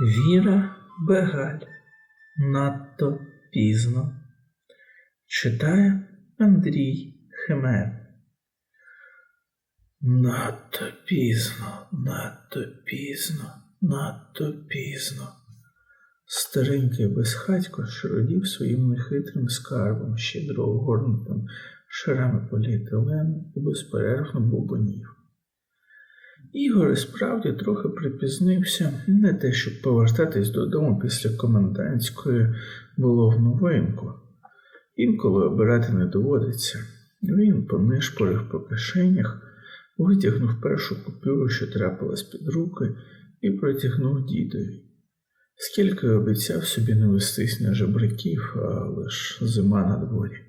Віра Бегаль. Надто пізно. Читає Андрій Хемер. Надто пізно, надто пізно, надто пізно. Старенький безхатько широдів своїм нехитрим скарбом, щедро огорнутим шарами поліетилену і безперервно бубонів. Ігор і справді трохи припізнився, не те, щоб повертатись додому після комендантської було в новинку. Інколи обирати не доводиться. Він понишпорив по кишенях, витягнув першу купюру, що трапилась під руки, і протягнув дідові. Скільки обіцяв собі не вестись на жебраків, але ж зима на дворі.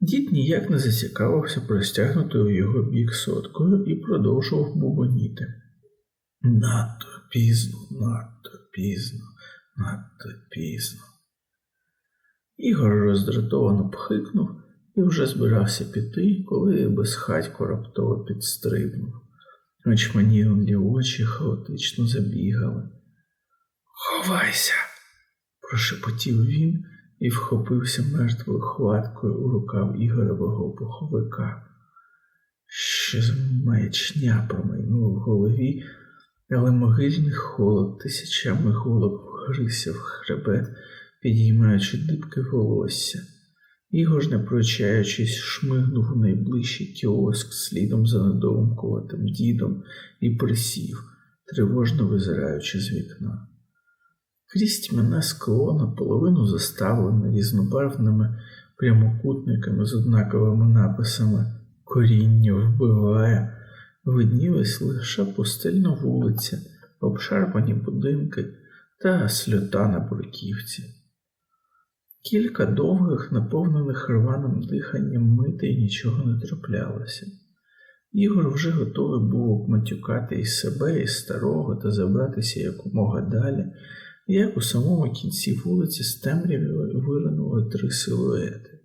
Дід ніяк не зацікавився простягнутою в його бік соткою і продовжував бубоніти. Надто пізно, надто пізно, надто пізно. Ігор роздратовано пхикнув і вже збирався піти, коли безхатько раптово підстрибнув. Очманілі очі хаотично забігали. Ховайся, прошепотів він і вхопився мертвою хваткою у рукав Ігорового пуховика. Ще маячня промайнула в голові, але могильний холод тисячами голуб вгрився в хребет, підіймаючи дибки волосся. Ігор, ж не прощаючись, шмигнув у найближчий кіоск слідом за недоумкуватим дідом і присів, тривожно визираючи з вікна. Крізь тьмяне скло наполовину заставлене різнобарвними прямокутниками з однаковими написами Коріння вбиває, виднілась лише пустельна вулиця, обшарпані будинки та сльота на бурківці. Кілька довгих, наповнених рваним диханням мити і нічого не траплялося. Ігор вже готовий був обматюкати і себе, і старого та забратися якомога далі як у самому кінці вулиці з темряві виринули три силуети.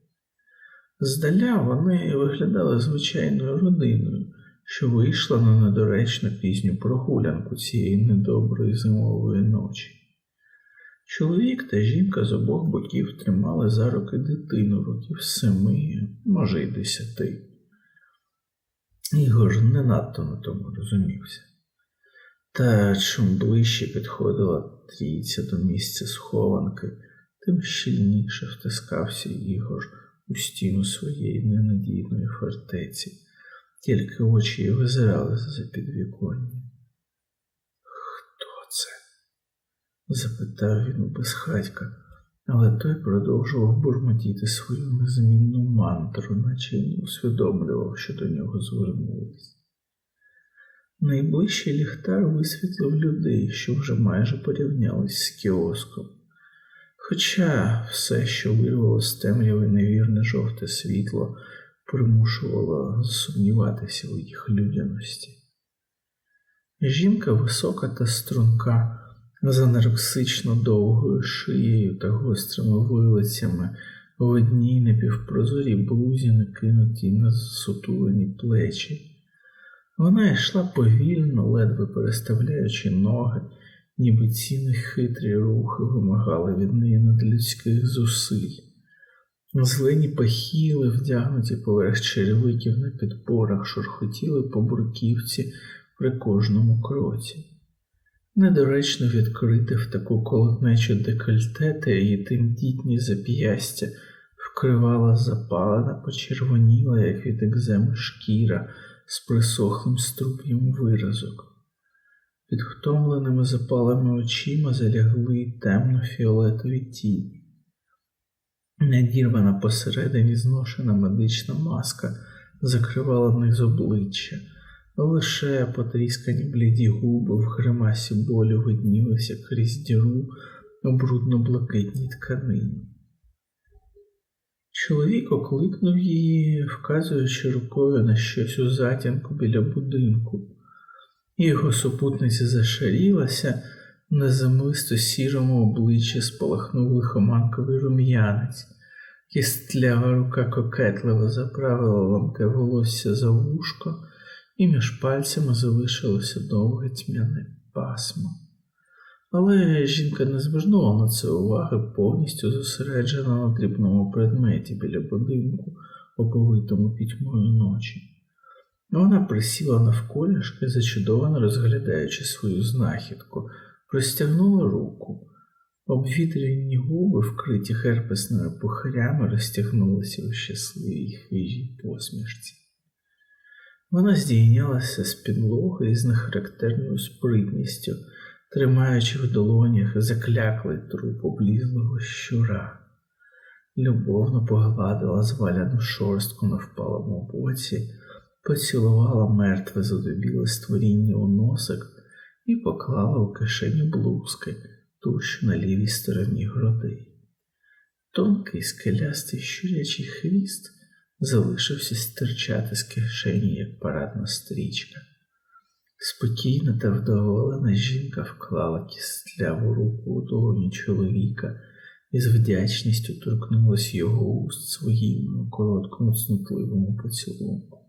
Здаля вони виглядали звичайною родиною, що вийшла на недоречно пізню прогулянку цієї недоброї зимової ночі. Чоловік та жінка з обох боків тримали за руки дитину років семи, може й десяти. Ігор не надто на тому розумівся. Та чим ближче підходила трійця до місця схованки, тим щільніше втискався Ігор у стіну своєї ненадійної фортеці, тільки очі й визирали за підвіконня. Хто це? запитав він у безхатька, але той продовжував бурмотіти свою незмінну мантру, наче й не усвідомлював, що до нього звернулись. Найближчий ліхтар висвітлив людей, що вже майже порівнялись з кіоском. Хоча все, що вирвало з темряви невірне жовте світло, примушувало засумніватися у їх людяності. Жінка висока та струнка, з анарексично довгою шиєю та гострими вилицями, в одній напівпрозорій блузі накинуті на засутулені плечі. Вона йшла повільно, ледве переставляючи ноги, ніби ці нехитрі рухи вимагали від неї надлюдських зусиль. Зелені пахіли, вдягнуті поверх черевиків на підпорах, шурхотіли по бурківці при кожному кроці. Недоречно відкрити в таку колотнечу декольте та її тендітні зап'ястя вкривала запалена, почервоніла, як від екземи шкіра з присохлим струб'ям виразок. Під втомленими запалими очима залягли темно-фіолетові тіні. Надірвана посередині зношена медична маска закривала низ обличчя, лише потріскані бліді губи в гримасі болю виднілися крізь діру у брудно-блакитній тканині. Чоловік окликнув її, вказуючи рукою на щось у затінку біля будинку. Його супутниця зашарілася, на замисто сірому обличчі спалахнув лихоманковий рум'янець, кістлява рука кокетливо заправила ламке волосся за вушко, і між пальцями залишилося довге тьмяне пасмо. Але жінка не звернула на це уваги, повністю зосереджена на дрібному предметі біля будинку, оповитому пітьмою ночі. Вона присіла навколішки, зачудовано розглядаючи свою знахідку, простягнула руку. Обвітряні губи, вкриті герпесними пухарями, розтягнулися у щасливій хвіжій посмішці. Вона здійнялася з підлоги із нехарактерною спритністю, тримаючи в долонях закляклий труп облізлого щура. Любовно погладила зваляну шорстку на впалому боці, поцілувала мертве задобіле створіння у носик і поклала у кишеню блузки ту, що на лівій стороні груди. Тонкий скелястий щурячий хвіст залишився стирчати з кишені, як парадна стрічка. Спокійна та вдоволена жінка вклала кістляву руку у долоні чоловіка і з вдячністю торкнулась його уст своїм короткому цнутливому поцілунку.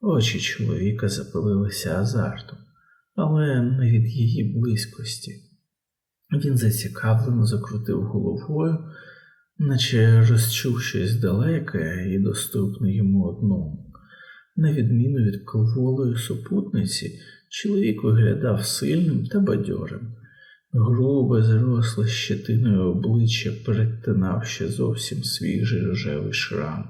Очі чоловіка запалилися азартом, але не від її близькості. Він зацікавлено закрутив головою, наче розчув щось далеке і доступне йому одному. На відміну від кволої супутниці, чоловік виглядав сильним та бадьорим. Грубе, заросле щетиною обличчя перетинав ще зовсім свіжий рожевий шрам.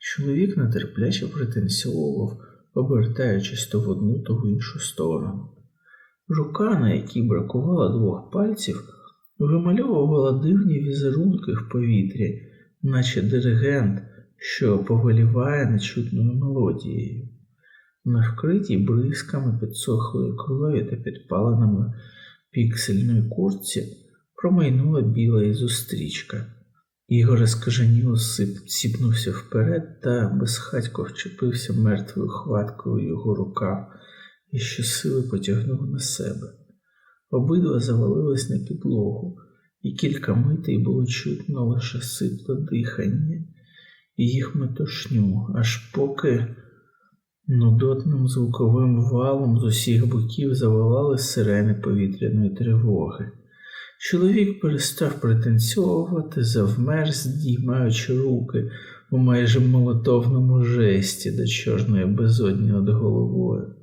Чоловік нетерпляче пританцьовував, обертаючись то в одну, то в іншу сторону. Рука, на якій бракувало двох пальців, вимальовувала дивні візерунки в повітрі, наче диригент, що повеліває нечутною мелодією. На вкритій бризками підсохлої крові та підпаленими піксельної куртці промайнула біла і зустрічка. Ігор скаженіло сіпнувся вперед та безхатько вчепився мертвою хваткою його рукав і щосили потягнув на себе. Обидва завалились на підлогу, і кілька митей було чутно лише сипле дихання, їх метушню, аж поки нудотним звуковим валом з усіх боків заволали сирени повітряної тривоги. Чоловік перестав пританцьовувати, завмер, здіймаючи руки у майже молотовному жесті до чорної безодні над головою,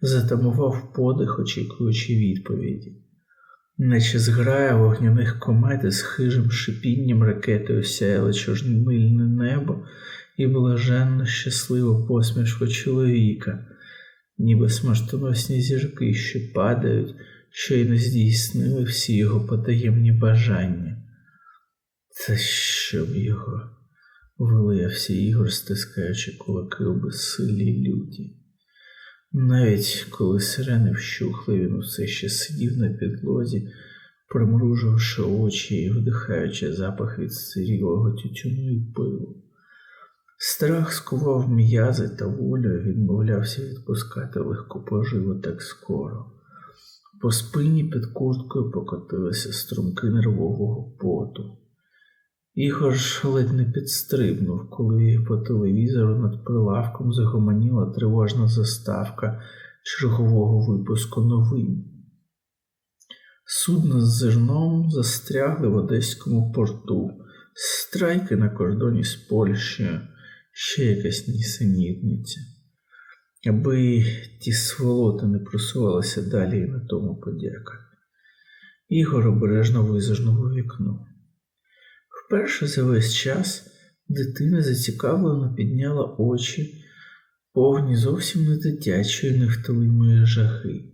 затамував подих, очікуючи відповіді, наче зграя вогняних комет із хижим шипінням ракетою сяяло чорномильне небо і блаженно щасливо посмішку чоловіка, ніби смертоносні зірки, що падають що й не здійснили всі його потаємні бажання. Це щоб його, вилився Ігор, стискаючи кулаки у безсилій люті. Навіть коли сирени вщухли, він усе ще сидів на підлозі, примруживши очі і вдихаючи запах від сирілого тютюну і пилу. Страх скував м'язи та волю, відмовлявся відпускати легку поживу так скоро. По спині під курткою покотилися струмки нервового поту. Ігор ледь не підстрибнув, коли по телевізору над прилавком загомоніла тривожна заставка чергового випуску новин. Судно з зерном застрягли в Одеському порту, страйки на кордоні з Польщею, ще якась нісенітниця аби ті сволоти не просувалися далі і на тому подяка. Ігор обережно визирнув у вікно. Вперше за весь час дитина зацікавлено підняла очі, повні зовсім не дитячої, невтилимої жаги.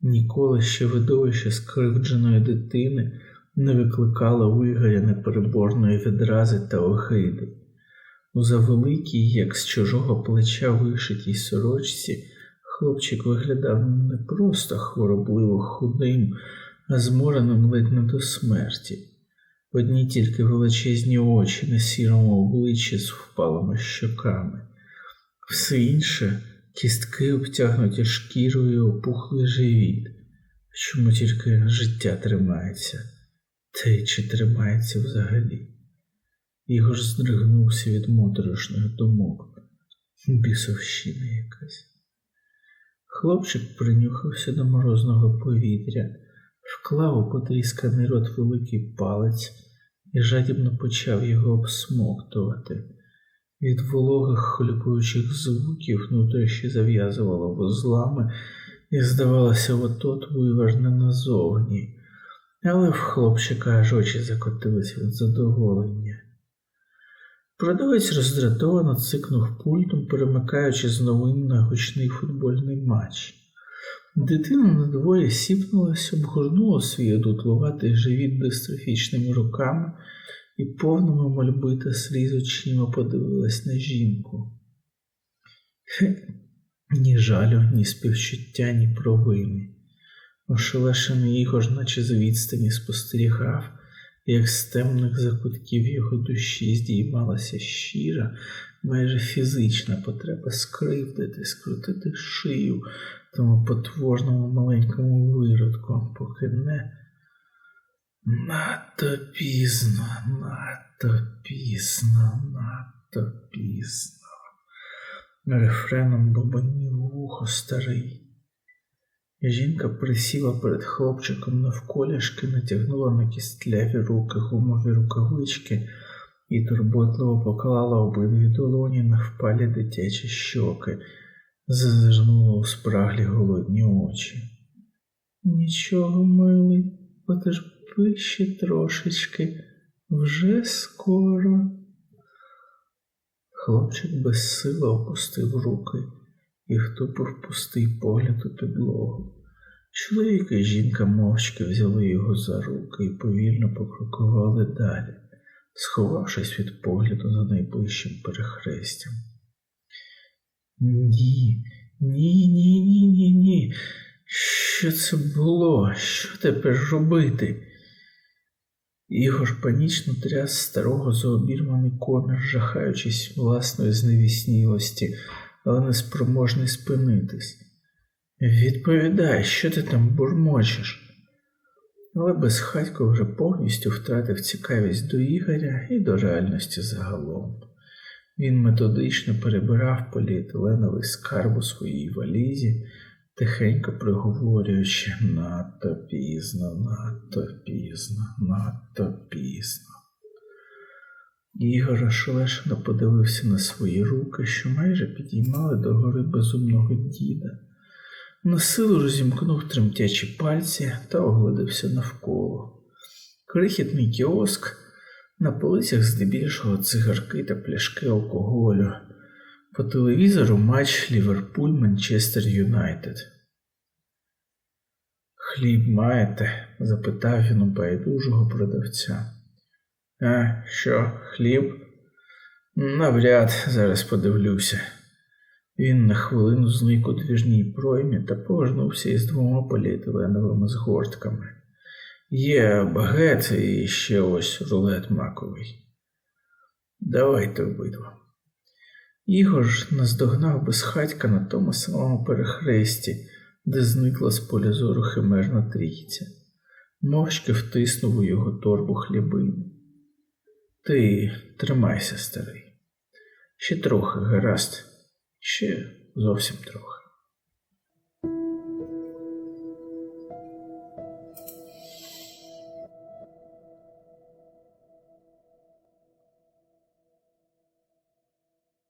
Ніколи ще видовище скривдженої дитини не викликало у Ігоря непереборної відрази та огиди. У завеликій, як з чужого плеча вишитій сорочці, хлопчик виглядав не просто хворобливо худим, а змореним ледь не до смерті. Одні тільки величезні очі на сірому обличчі з впалими щоками, все інше кістки обтягнуті шкірою опухлий живіт, чому тільки життя тримається, та й чи тримається взагалі. Ігор здригнувся від моторошних думок, бісовщина якась. Хлопчик принюхався до морозного повітря, вклав у потрісканий рот великий палець і жадібно почав його обсмоктувати. Від вологих хлюпаючих звуків нутрощі зав'язувало вузлами і, здавалося, отот виверне назовні, але в хлопчика аж очі закотились від задоволення. Продавець роздратовано цикнув пультом, перемикаючи з новин на гучний футбольний матч. Дитина на дворі сіпнулась, обгорнула свій одутлуватий живіт дистрофічними руками і повними мольби та сліз очима подивилась на жінку. Хе, ні жалю, ні співчуття, ні провини. Ошелешений Ігор, наче з відстані спостерігав, як з темних закутків його душі здіймалася щира, майже фізична потреба скривдити, скрутити шию тому потворному маленькому виродку, поки не надто пізно, надто пізно, надто пізно. Рефреном бобонів вухо старий. Жінка присіла перед хлопчиком навколішки, натягнула на кістляві руки гумові рукавички і турботливо поклала обидві долоні на впалі дитячі щоки, зазирнула спраглі голодні очі. Нічого, милий, потерпи ще трошечки, вже скоро. Хлопчик безсило опустив руки і втупив пустий погляд у підлогу. Чоловік і жінка мовчки взяли його за руки і повільно покрокували далі, сховавшись від погляду за найближчим перехрестям. Ні, ні, ні, ні, ні, ні. Що це було? Що тепер робити? Ігор панічно тряс старого за обірваний комір, жахаючись власної зневіснілості, але неспроможний спинитись. Відповідай, що ти там бурмочеш? Але безхатько вже повністю втратив цікавість до Ігоря і до реальності загалом. Він методично перебирав поліетиленовий скарб у своїй валізі, тихенько приговорюючи надто пізно, надто пізно, надто пізно. Ігор ошелешено подивився на свої руки, що майже підіймали до гори безумного діда. На силу розімкнув тремтячі пальці та оглядався навколо. Крихітний кіоск, на полицях здебільшого цигарки та пляшки алкоголю. По телевізору матч Ліверпуль Манчестер Юнайтед. Хліб маєте? запитав він у байдужого продавця. А, що, хліб? Навряд зараз подивлюся. Він на хвилину зник у двіжній проймі та повернувся із двома поліетиленовими згортками. Є багет і ще ось рулет маковий. Давайте обидва. Ігор ж наздогнав безхатька на тому самому перехресті, де зникла з поля зору химерна трійця, мовчки втиснув у його торбу хлібини. Ти тримайся, старий. Ще трохи, гаразд, ще зовсім трохи.